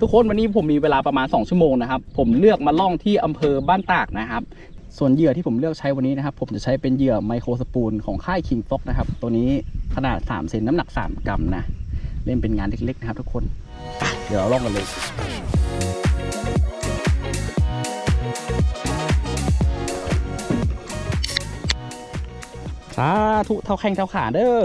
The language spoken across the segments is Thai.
ทุกคนวันนี้ผมมีเวลาประมาณ 2 ชั่วโมงนะครับ ผมเลือกมาล่องที่อำเภอบ้านตากนะครับ ส่วนเหยื่อที่ผมเลือกใช้วันนี้นะครับ ผมจะใช้เป็นเหยื่อไมโครสปูลของค่ายคิงฟ็อกนะครับ ตัวนี้ขนาด 3 เซนน้ำหนัก 3 กรัมนะ เล่นเป็นงานเล็กๆนะครับ ทุกคน เดี๋ยวเราล่องกันเลยสาธุเท่าแข้งเท่าขาเด้อ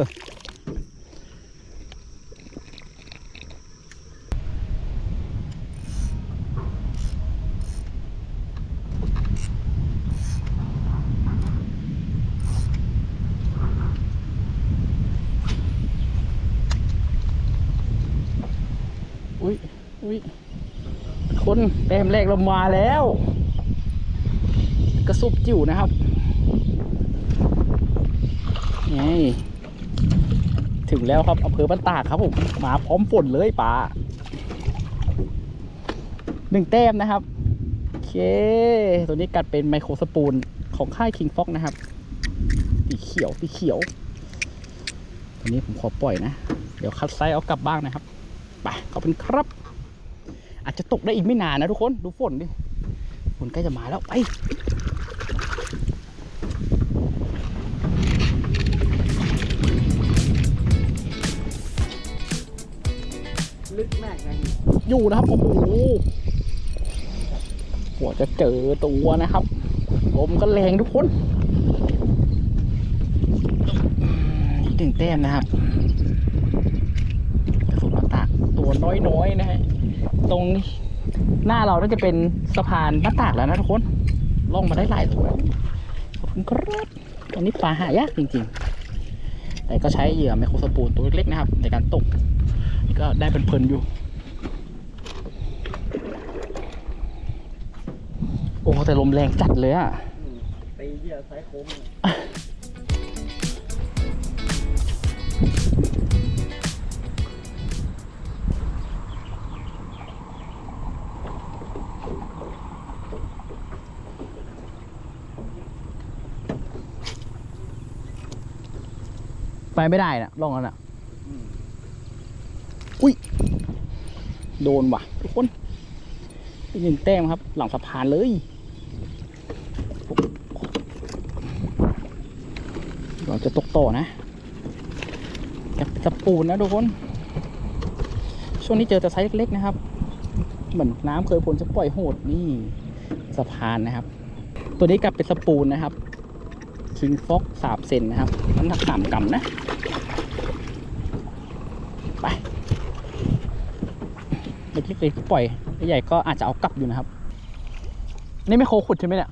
อุ้ยอุ้ยคนแต้มแรกเรามาแล้ว กระซุบจิ๋วนะครับนี่ถึงแล้วครับอำเภอบ้านตากครับผมมาพร้อมฝนเลยป่าหนึ่งแต้มนะครับโอเค ตัวนี้กัดเป็นไมโครสปูลของค่ายคิงฟ็อกนะครับสีเขียวสีเขียว ตัวนี้ผมขอปล่อยนะ เดี๋ยวคัดไซส์เอากลับบ้างนะครับ ไปขอบคุณครับ อาจจะตกได้อีกไม่นานนะทุกคนดูฝนดิฝนใกล้จะมาแล้วไปลึกมากนะอยู่นะครับโอ้โหหัวจะเจอตัวนะครับลมก็แรงทุกคนอีกหนึ่งแต้มนะครับกระสุนมา ตัวน้อยๆนะฮะ ตรงหน้าเราน่าจะเป็นสะพานหน้าตากแล้วนะทุกคนล่องมาได้หลายตัวขอบคุณครับอันนี้ปลาหายากจริงๆ แต่ก็ใช้เหยื่อไมโครสปูนตัวเล็กๆนะครับ ในการตกก็ได้เป็นเพลินๆอยู่ โอ้แต่ลมแรงจัดเลยอะตีเหยื่อสายโค้ง ไปไม่ได้นะลองแล้วนะอุ้ย โดนว่ะ ทุกคนอีกหนึ่งแต้มครับ หลังสะพานเลยเราจะตกต่อนะจะสปูนนะทุกคน ช่วงนี้เจอแต่ไซส์เล็กๆนะครับ เหมือนน้ำเคยพลจะปล่อยโหดนี่สะพานนะครับ ตัวนี้กลับเป็นสปูนนะครับ คิงฟอกสามเซนนะครับน้ำหนักสามกรัมนะ ไปเล็กๆเลยปล่อยใหญ่ก็อาจจะเอากลับอยู่นะครับ นี่ไม่โคขุดใช่ไหมเนี่ย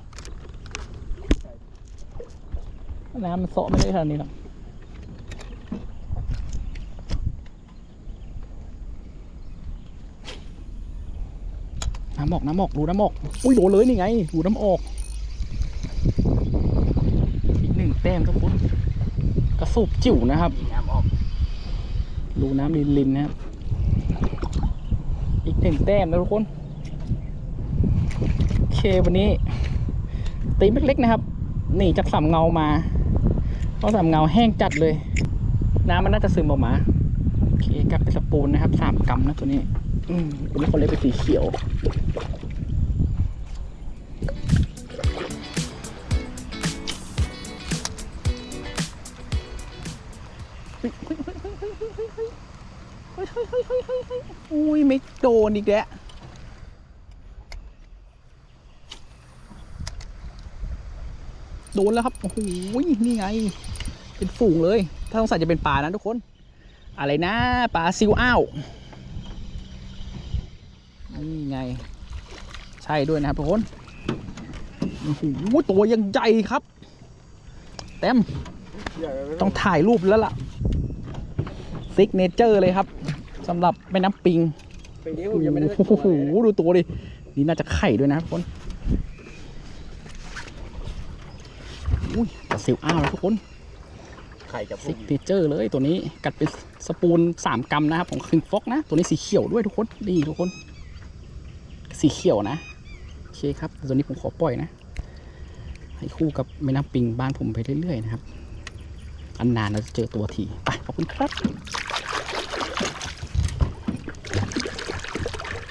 น้ำมันเซะไม่ได้ขนาดนี้หรอกน้ำออกน้ำออกรูน้ำออก อุ้ยโดนเลยนี่ไงรูน้ำออก อีกหนึ่งแต้มทุกคนกระสูบจิ๋วนะครับรูน้ำลินลินนะครับ อีกหนึ่งแต้มนะทุกคนโอเควันนี้ ตีเล็กๆนะครับหนีจากสามเงามาเพราะสามเงาแห้งจัดเลย น้ำมันน่าจะซึมออกมาโอเคกลับไปสปูนนะครับสามกรัมนะตัวนี้ อืมตัวนี้คนเล็กเป็นสีเขียว อุ้ย ไม่โดนอีกแล้วโดนแล้วครับ โอ้โห นี่ไง เป็นฝูงเลย ถ้าสงสัยจะเป็นปลานะทุกคน อะไรนะ ปลาซิวอ้าว นี่ไง ใช่ด้วยนะครับทุกคน โอ้โห ตัวยังใหญ่ครับ เต็ม ต้องถ่ายรูปแล้วล่ะซิกเนเจอร์เลยครับสำหรับแม่น้ำปิงปีนี้ผมยังไม่ได้โอ้โหดูตัวดิ นี่น่าจะไข่ด้วยนะครับทุกคนอุ้ยแต่ซิลอ้าวแล้วทุกคนไข่จะซิพุ่กงเนเจอร์เลยตัวนี้กัดเป็นสปูนสามกรัมนะครับของคิงฟ็อกนะ ตัวนี้สีเขียวด้วยทุกคนนี่ทุกคน สีเขียวนะโอเคครับตัวนี้ผมขอปล่อยนะ ให้คู่กับแม่น้ำปิงบ้านผมไปเรื่อยๆนะครับ อันนานเราจะเจอตัวที ไป ขอบคุณครับ